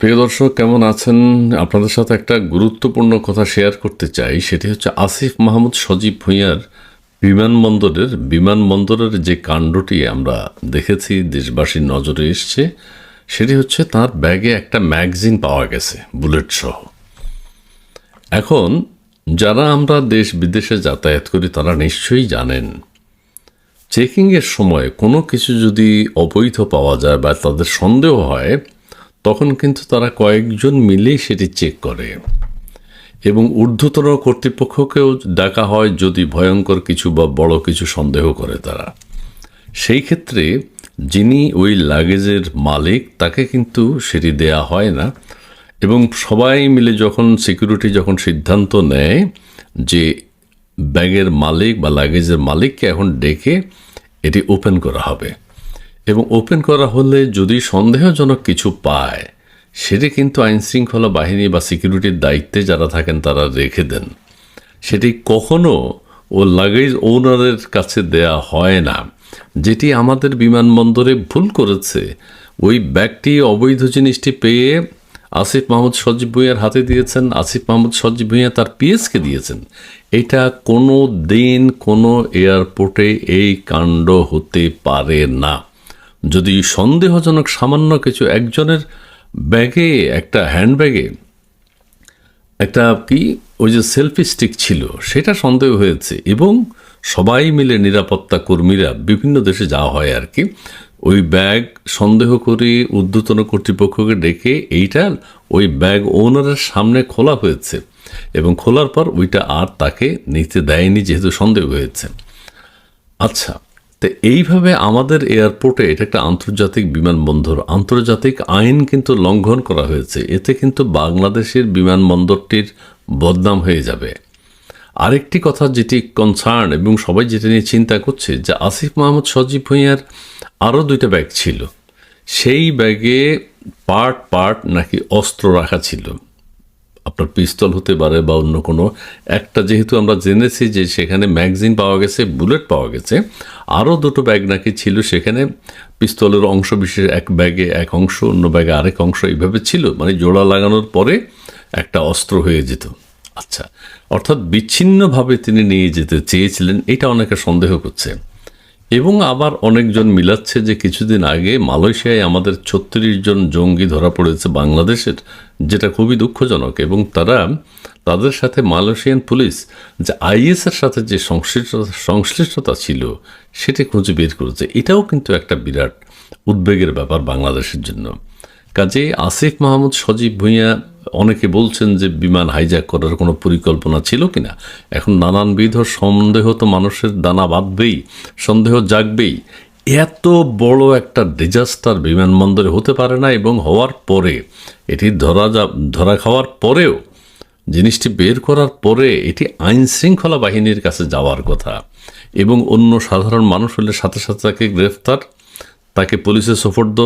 প্রিয় দর্শক, কেমন আছেন? আপনাদের সাথে একটা গুরুত্বপূর্ণ কথা শেয়ার করতে চাই। সেটি হচ্ছে আসিফ মাহমুদ সজীব ভুঁইয়ার বিমানবন্দরের বিমানবন্দরের যে কাণ্ডটি আমরা দেখেছি, দেশবাসীর নজরে এসছে, সেটি হচ্ছে তার ব্যাগে একটা ম্যাগজিন পাওয়া গেছে, বুলেট সহ। এখন, যারা আমরা দেশ বিদেশে যাতায়াত করি, তারা নিশ্চয়ই জানেন, চেকিংয়ের সময় কোনো কিছু যদি অবৈধ পাওয়া যায় বা তাদের সন্দেহ হয় তখন কিন্তু তারা কয়েকজন মিলেই সেটি চেক করে। এবং ঊর্ধ্বতন কর্তৃপক্ষকেও ডাকা হয় যদি ভয়ঙ্কর কিছু বা বড় কিছু সন্দেহ করে তারা। সেই ক্ষেত্রে যিনি ওই লাগেজের মালিক, তাকে কিন্তু সেটি দেয়া হয় না। এবং সবাই মিলে যখন সিকিউরিটি যখন সিদ্ধান্ত নেয় যে ব্যাগের মালিক বা লাগেজের মালিককে এখন ডেকে এটি ওপেন করা হবে। এবং ওপেন করা হলে যদি সন্দেহজনক কিছু পায়, সেটি কিন্তু আইনশৃঙ্খলা বাহিনী বা সিকিউরিটির দায়িত্বে যারা থাকেন তারা রেখে দেন। সেটি কখনো ও লাগেজ ওনারের কাছে দেয়া হয় না। যেটি আমাদের বিমানবন্দরে ভুল করেছে। ওই ব্যাগটি অবৈধ জিনিসটি পেয়ে আসিফ মাহমুদ সজীব ভুঁইয়ার হাতে দিয়েছেন। আসিফ মাহমুদ সজীব ভুঁইয়া তার পিএসকে দিয়েছেন। এটা কোনো দিন কোনো এয়ারপোর্টে এই কাণ্ড হতে পারে না। যদি সন্দেহজনক সামান্য কিছু একজনের ব্যাগে, একটা হ্যান্ডব্যাগে, একটা কি, ওই যে সেলফি স্টিক ছিল, সেটা সন্দেহ হয়েছে এবং সবাই মিলে নিরাপত্তা কর্মীরা বিভিন্ন দেশে যাওয়া হয় আর কি, ওই ব্যাগ সন্দেহ করে ঊর্ধ্বতন কর্তৃপক্ষকে ডেকে এইটা ওই ব্যাগ ওনারের সামনে খোলা হয়েছে এবং খোলার পর ওইটা আর তাকে নিতে দেয়নি যেহেতু সন্দেহ হয়েছে। আচ্ছা তো এইভাবে আমাদের এয়ারপোর্টে এটা একটা আন্তর্জাতিক বিমানবন্দর। আন্তর্জাতিক আইন কিন্তু লঙ্ঘন করা হয়েছে। এতে কিন্তু বাংলাদেশের বিমানবন্দরটির বদনাম হয়ে যাবে। আরেকটি কথা যেটি কনসার্ন এবং সবাই যেটা নিয়ে চিন্তা করছে, যে আসিফ মাহমুদ সজীব ভুঁইয়ার আরও দুইটা ব্যাগ ছিল। সেই ব্যাগে পার্ট পার্ট নাকি অস্ত্র রাখা ছিল। আপনার পিস্তল হতে পারে বা অন্য কোনো। একটা যেহেতু আমরা জেনেছি যে সেখানে ম্যাগজিন পাওয়া গেছে, বুলেট পাওয়া গেছে, আরও দুটো ব্যাগ নাকি ছিল সেখানে। পিস্তলের অংশ বিশেষ এক ব্যাগে এক অংশ, অন্য ব্যাগে আরেক অংশ এইভাবে ছিল মানে জোড়া লাগানোর পরে একটা অস্ত্র হয়ে যেত। আচ্ছা অর্থাৎ বিচ্ছিন্নভাবে তিনি নিয়ে যেতে চেয়েছিলেন, এটা অনেকে সন্দেহ করছে। এবং আবার অনেকজন মিলাচ্ছে যে কিছুদিন আগে মালয়েশিয়ায় আমাদের ছত্রিশ জন জঙ্গি ধরা পড়েছে বাংলাদেশের, যেটা খুবই দুঃখজনক এবং তারা তাদের সাথে মালয়েশিয়ান পুলিশ যে আইএসের সাথে যে সংশ্লিষ্টতা সংশ্লিষ্টতা ছিল সেটি খুঁজে বের করেছে। এটাও কিন্তু একটা বিরাট উদ্বেগের ব্যাপার বাংলাদেশের জন্য। কাজে আসিফ মাহমুদ সজীব ভুঁইয়া অনেকে বলছেন যে বিমান হাইজ্যাক করার কোনো পরিকল্পনা ছিল কিনা। এখন নানানবিধ সন্দেহ তো মানুষের দানা বাঁধবেই, সন্দেহ জাগবেই। এত বড় একটা ডিজাস্টার বিমানবন্দরে হতে পারে না এবং হওয়ার পরে, এটি ধরা যা, ধরা খাওয়ার পরেও, জিনিসটি বের করার পরে এটি আইন শৃঙ্খলা বাহিনীর কাছে যাওয়ার কথা। এবং অন্য সাধারণ মানুষ হলে সাথে সাথে তাকে গ্রেফতার তাকে পুলিশে সোপর্দ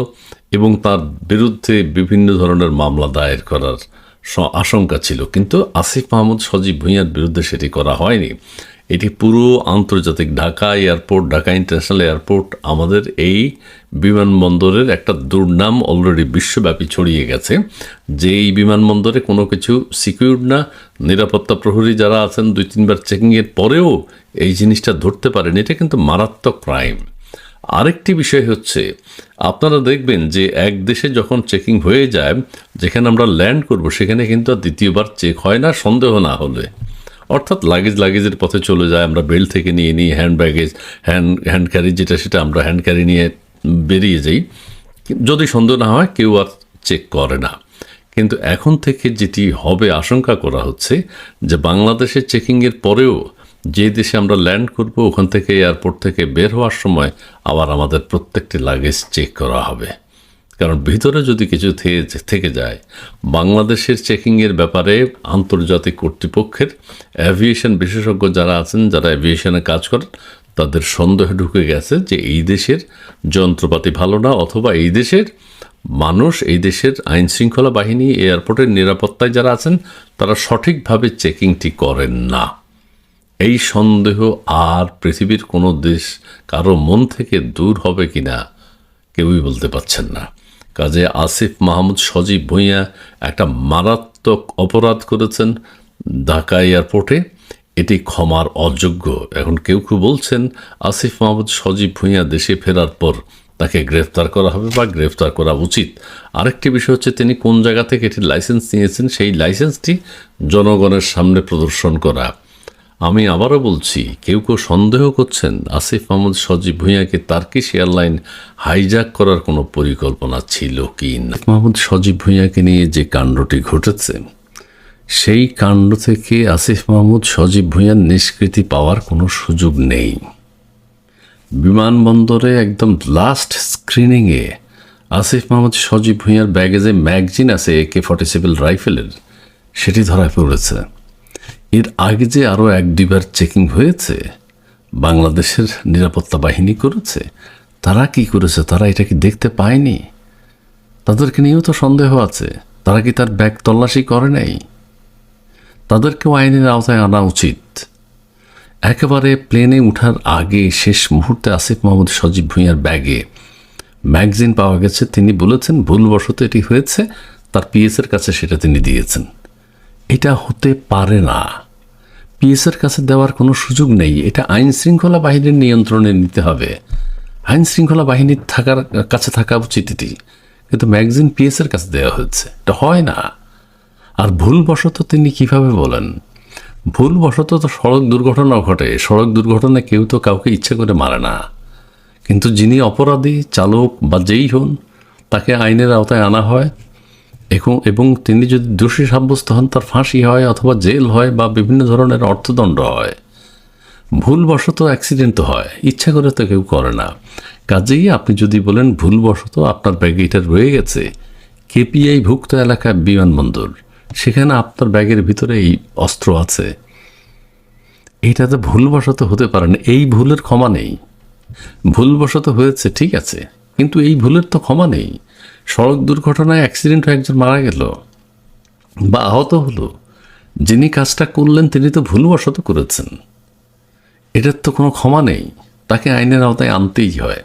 এবং তার বিরুদ্ধে বিভিন্ন ধরনের মামলা দায়ের করার আশঙ্কা ছিল। কিন্তু আসিফ মাহমুদ সজীব ভুঁইয়ার বিরুদ্ধে সেটি করা হয়নি। এটি পুরো আন্তর্জাতিক Dhaka airport, Dhaka international airport, আমাদের এই বিমানবন্দরের একটা দুর্নাম অলরেডি বিশ্বব্যাপী ছড়িয়ে গেছে। যে এই বিমানবন্দরে কোনো কিছু সিকিউর না, নিরাপত্তা প্রহরী যারা আছেন, দুই তিনবার চেকিংয়ের পরেও এই জিনিসটা ধরতে পারেন। এটা কিন্তু মারাত্মক ক্রাইম আরেকটি বিষয় হচ্ছে, আপনারা দেখবেন যে এক দেশে যখন চেকিং হয়ে যায়, যেখানে আমরা ল্যান্ড করব, সেখানে কিন্তু আর দ্বিতীয়বার চেক হয় না, সন্দেহ না হলে। অর্থাৎ লাগেজ লাগেজের পথে চলে যায়, আমরা বেল্ট থেকে নিয়ে নিই, hand baggage, hand hand carry যেটা সেটা আমরা হ্যান্ড ক্যারি নিয়ে বেরিয়ে যাই। যদি সন্দেহ না হয়, কেউ আর চেক করে না। কিন্তু এখন থেকে যেটি হবে, আশঙ্কা করা হচ্ছে যে বাংলাদেশের চেকিংয়ের পরেও যে দেশে আমরা ল্যান্ড করব, ওখান থেকে এয়ারপোর্ট থেকে বের হওয়ার সময় আবার আমাদের প্রত্যেকটি লাগেজ চেক করা হবে। কারণ ভিতরে যদি কিছু থেকে যায়, বাংলাদেশের চেকিংয়ের ব্যাপারে আন্তর্জাতিক কর্তৃপক্ষের অ্যাভিয়েশন বিশেষজ্ঞ যারা আছেন, যারা অ্যাভিয়েশনে কাজ করেন, তাদের সন্দেহ ঢুকে গেছে যে এই দেশের যন্ত্রপাতি ভালো না, অথবা এই দেশের মানুষ, এই দেশের আইন শৃঙ্খলা বাহিনী, এয়ারপোর্টের নিরাপত্তায় যারা আছেন, তারা সঠিকভাবে চেকিংটি করেন না। এই সন্দেহ আর পৃথিবীর কোনো দেশ কারও মন থেকে দূর হবে কিনা কেউই বলতে পারছেন না। কাজে আসিফ মাহমুদ সজীব ভুঁইয়া একটা মারাত্মক অপরাধ করেছেন ঢাকা এয়ারপোর্টে। এটি ক্ষমার অযোগ্য। এখন কেউ কেউ বলছেন, আসিফ মাহমুদ সজীব ভুঁইয়া দেশে ফেরার পর তাকে গ্রেফতার করা হবে বা গ্রেফতার করা উচিত। আরেকটি বিষয় হচ্ছে, তিনি কোন জায়গা থেকে এটি লাইসেন্স নিয়েছেন? সেই লাইসেন্সটি জনগণের সামনে প্রদর্শন করা। আমি আবারও বলছি, কেউ কেউ সন্দেহ করছেন আসিফ মাহমুদ সজীব ভুঁইয়াকে তার্কিশ এয়ারলাইন হাইজ্যাক করার কোনো পরিকল্পনা ছিল কি না? মাহমুদ সজীব ভুঁইয়াকে নিয়ে যে কাণ্ডটি ঘটেছে, সেই কাণ্ড থেকে আসিফ মাহমুদ সজীব ভুঁইয়ার নিষ্কৃতি পাওয়ার কোনো সুযোগ নেই। বিমানবন্দরে একদম লাস্ট স্ক্রিনিংয়ে আসিফ মাহমুদ সজীব ভুঁইয়ার ব্যাগে যে ম্যাগজিন আছে একে ফর্টি সেভেন রাইফেলের সেটি ধরা পড়েছে। এর আগে যে আরও এক দুইবার চেকিং হয়েছে, বাংলাদেশের নিরাপত্তা বাহিনী করেছে, তারা কি করেছে, তারা এটা কি দেখতে পায়নি? তাদেরকে নিয়েও তো সন্দেহ আছে, তারা কি তার ব্যাগ তল্লাশি করে নাই? তাদেরকেও আইনের আওতায় আনা উচিত। একেবারে প্লেনে ওঠার আগে, শেষ মুহূর্তে আসিফ মোহাম্মদ সজীব ভূঁইয়ার ব্যাগে ম্যাগজিন পাওয়া গেছে, তিনি বলেছেন, ভুলবশত এটি হয়েছে, তার পিএসের কাছে সেটা তিনি দিয়েছেন। এটা হতে পারে না। পিএসের কাছে দেওয়ার কোনো সুযোগ নেই। এটা আইন শৃঙ্খলা বাহিনীর নিয়ন্ত্রণে নিতে হবে। আইন শৃঙ্খলা বাহিনীর থাকার, কাছে থাকা উচিত এটি। কিন্তু ম্যাগজিন পিএসের কাছে দেওয়া হচ্ছে এটা হয় না। আর ভুলবশত তিনি কীভাবে বলেন? ভুলবশত তো সড়ক দুর্ঘটনাও ঘটে। সড়ক দুর্ঘটনায় কেউ তো কাউকে ইচ্ছে করে মারে না। কিন্তু যিনি অপরাধী, চালক বা যেই হন, তাকে আইনের আওতায় আনা হয়। এবং তিনি যদি দোষী সাব্যস্ত হন, তার ফাঁসি হয় অথবা জেল হয় বা বিভিন্ন ধরনের অর্থদণ্ড হয়। ভুলবশত অ্যাক্সিডেন্ট হয়। ইচ্ছা করে তো কেউ করে না। কাজেই আপনি যদি বলেন, ভুলবশত আপনার ব্যাগে এটা রয়ে গেছে। কেপিআই ভুক্ত এলাকা বিমানবন্দর। সেখানে আপনার ব্যাগের ভিতরে এই অস্ত্র আছে। এটা তো ভুলবশত হতে পারে না। এই ভুলের ক্ষমা নেই। ভুলবশত হয়েছে, ঠিক আছে। কিন্তু এই ভুলের তো ক্ষমা নেই। সড়ক দুর্ঘটনায় অ্যাক্সিডেন্ট হয়ে একজন মারা গেল বা আহত হলো। যিনি কাজটা করলেন, তিনি তো ভুলবশত করেছেন। এটার তো কোনো ক্ষমা নেই। তাকে আইনের আওতায় আনতেই হয়।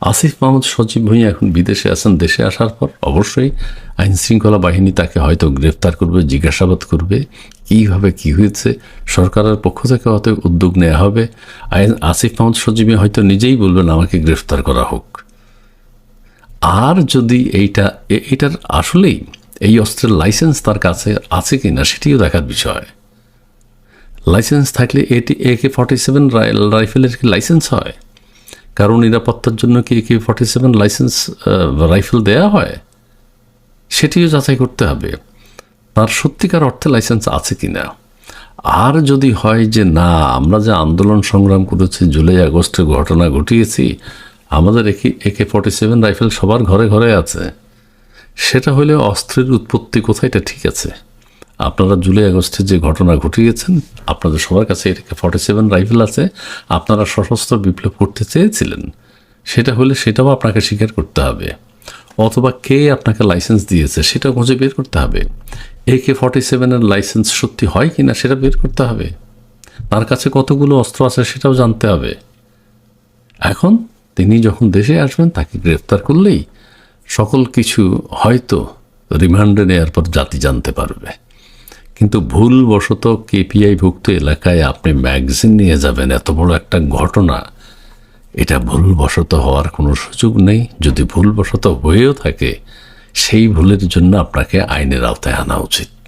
আসিফ মাহমুদ সজীব ভুঁইয়া এখন বিদেশে আছেন। দেশে আসার পর অবশ্যই আইন শৃঙ্খলা বাহিনী তাকে হয়তো গ্রেফতার করবে, জিজ্ঞাসাবাদ করবে, কীভাবে কি হয়েছে। সরকারের পক্ষ থেকে হয়তো উদ্যোগ নেওয়া হবে। আইন আসিফ মাহমুদ সজীবী হয়তো নিজেই বলবেন, আমাকে গ্রেফতার করা হোক। আর যদি এইটা এটার আসলেই এই অস্ত্রের লাইসেন্স তার কাছে আছে কি না সেটিও দেখার বিষয়। লাইসেন্স থাকলে এটি এ কে ফর্টি সেভেন রাইফেলের কি লাইসেন্স হয়? কারণ নিরাপত্তার জন্য কি A K forty seven licence rifle দেয়া হয়? সেটিও যাচাই করতে হবে। তার সত্যিকার অর্থে লাইসেন্স আছে কি না আর যদি হয় যে না, আমরা যে আন্দোলন সংগ্রাম করেছি, জুলাই আগস্টের ঘটনা ঘটিয়েছি আমাদের একে একে ফর্টি সেভেন রাইফেল সবার ঘরে ঘরে আছে। সেটা হলে অস্ত্রের উৎপত্তি কোথায়? এটা ঠিক আছে। আপনারা জুলাই আগস্টে যে ঘটনা ঘটিয়েছেন, আপনাদের সবার কাছে এটাকে ফর্টি সেভেন রাইফেল আছে। আপনারা সশস্ত্র বিপ্লব করতে চেয়েছিলেন। সেটা হলে সেটাও আপনাকে স্বীকার করতে হবে। অথবা কে আপনাকে লাইসেন্স দিয়েছে সেটা খুঁজে বের করতে হবে। এ কে ফর্টি সেভেনের লাইসেন্স সত্যি হয় কি না সেটা বের করতে হবে। তার কাছে কতগুলো অস্ত্র আছে সেটাও জানতে হবে। এখন তিনি যখন দেশে আসবেন, তাকে গ্রেফতার করলেই সকল কিছু হয়তো রিমান্ডে নেওয়ার পর জাতি জানতে পারবে। কিন্তু ভুলবশত কেপিআই ভুক্ত এলাকায় আপনি ম্যাগজিন নিয়ে যাবেন, এত বড় একটা ঘটনা, এটা ভুলবশত হওয়ার কোনো সুযোগ নেই। যদি ভুলবশত হয়েও থাকে, সেই ভুলের জন্য আপনাকে আইনের আওতায় আনা উচিত।